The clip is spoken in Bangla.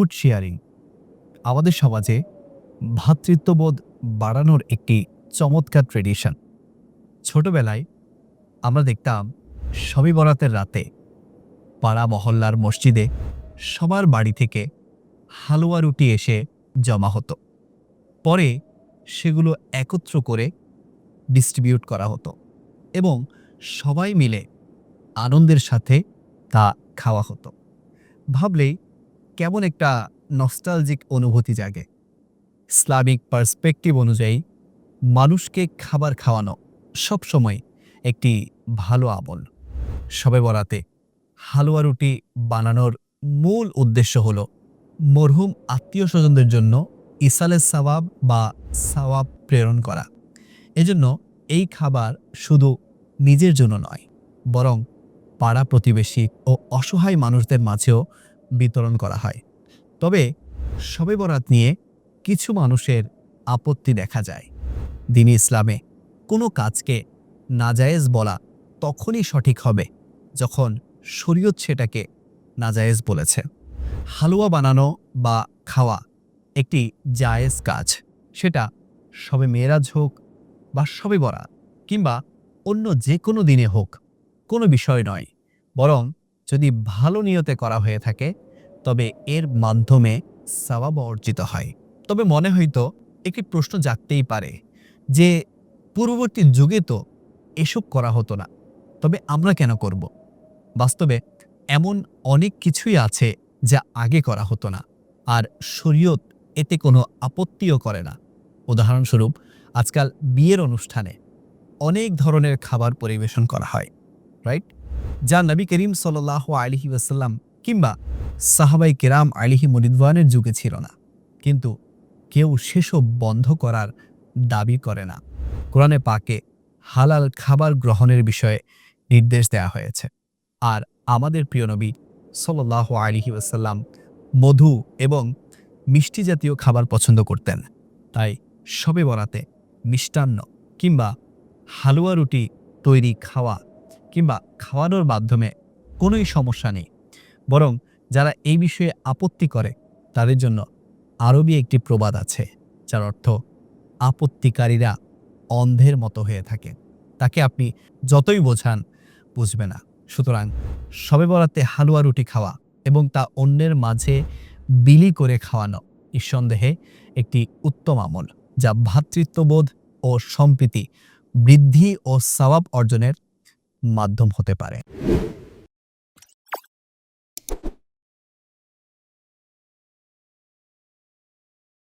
ফুড শেয়ারিং আমাদের সমাজে ভ্রাতৃত্ববোধ বাড়ানোর একটি চমৎকার ট্রেডিশন ছোটবেলায় আমরা দেখতাম সবই বরাতের রাতে পাড়া মহল্লার মসজিদে সবার বাড়ি থেকে হালুয়া রুটি এসে জমা হতো। পরে সেগুলো একত্র করে ডিস্ট্রিবিউট করা হতো এবং সবাই মিলে আনন্দের সাথে তা খাওয়া হতো। ভাবলেই কেমন একটা নস্টালজিক অনুভূতি জাগে। ইসলামিক পার্সপেক্টিভ অনুযায়ী, মানুষকে খাবার খাওয়ানো সবসময় একটি ভালো আমল। সবে বরাতে হালুয়া রুটি বানানোর মূল উদ্দেশ্য হল মরহুম আত্মীয় স্বজনদের জন্য ইসালের সওয়াব বা সওয়াব প্রেরণ করা। এজন্য এই খাবার শুধু নিজের জন্য নয়, বরং পাড়া প্রতিবেশী ও অসহায় মানুষদের মাঝেও বিতরণ করা হয়। তবে শবে বরাত নিয়ে কিছু মানুষের আপত্তি দেখা যায়। দিনী ইসলামে কোনো কাজকে নাজায়েজ বলা তখনই সঠিক হবে যখন শরীয়ত সেটাকে নাজায়েজ বলেছে। হালুয়া বানানো বা খাওয়া একটি জায়েজ কাজ। সেটা সবে মেয়েরাজ হোক বা সবে বরাত কিংবা অন্য যে কোনো দিনে হোক কোনো বিষয় নয়। বরং যদি ভালো নিয়তে করা হয়ে থাকে, তবে এর মাধ্যমে সওয়াব অর্জিত হয়। তবে মনে হয়তো একটি প্রশ্ন জাগতেই পারে যে, পূর্ববর্তী যুগে তো এসব করা হতো না, তবে আমরা কেন করব? বাস্তবে এমন অনেক কিছুই আছে যা আগে করা হতো না, আর শরীয়ত এতে কোনো আপত্তিও করে না। উদাহরণস্বরূপ, আজকাল বিয়ের অনুষ্ঠানে অনেক ধরনের খাবার পরিবেশন করা হয় রাইট যা নবী করিম সাল্লাহ আলিহি ওয়াসাল্লাম কিংবা সাহাবাই কেরাম আলিহি মরিদওয়ানের যুগে ছিল না। কিন্তু কেউ সেসব বন্ধ করার দাবি করে না। কোরআনে পাকে হালাল খাবার গ্রহণের বিষয়ে নির্দেশ দেওয়া হয়েছে। আর আমাদের প্রিয় নবী সাল্লাহ আলিহি ওয়াসাল্লাম মধু এবং মিষ্টি জাতীয় খাবার পছন্দ করতেন। তাই সবে বরাতে মিষ্টান্ন কিংবা হালুয়া রুটি তৈরি খাওয়া কিংবা খাওয়ানোর মাধ্যমে কোনোই সমস্যা নেই। বরং যারা এই বিষয়ে আপত্তি করে, তাদের জন্য আরবি একটি প্রবাদ আছে, যার অর্থ আপত্তিকারীরা অন্ধের মতো হয়ে থাকে। তাকে আপনি যতই বোঝান, বুঝবে না। সুতরাং সবে বরাতে হালুয়া রুটি খাওয়া এবং তা অন্যের মাঝে বিলি করে খাওয়ানো নিঃসন্দেহে একটি উত্তম আমল, যা ভ্রাতৃত্ববোধ ও সম্প্রীতি, বৃদ্ধি ও সওয়াব অর্জনের মাধ্যম হতে পারে।